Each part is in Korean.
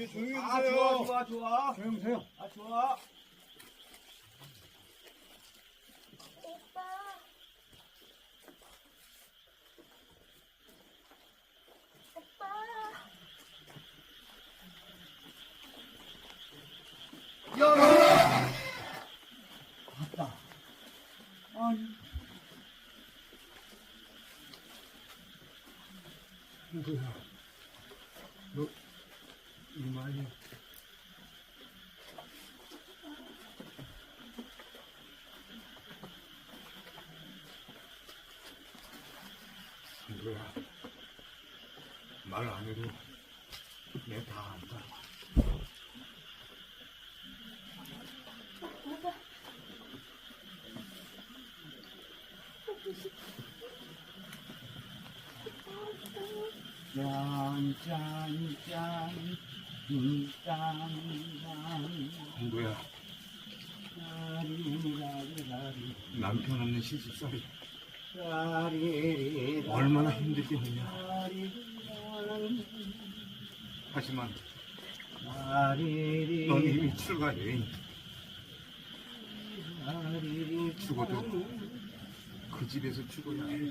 예, 조용히 아, 해주세요. 좋아, 좋아, 좋아. 조용히 세요 아, 좋아. 오빠. 오빠. 여기. 아빠. 아니. 누구야? 너. 많이 그거야 말 안 해도 내다 안다. 누구야? 남편 없는 시집살이 얼마나 힘들겠느냐. 하지만 짜리리 넌 이미 출가해. 죽어도 그 집에서 죽어야 해.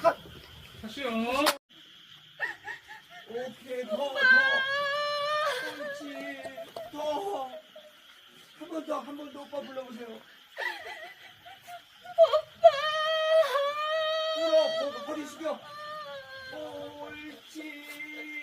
컷! 다시요. 오케이, 더, 더. 그렇지. 더. 한 번 더, 한 번 더 오빠 불러보세요. 오빠! 울어, 허리 숙여. 옳지.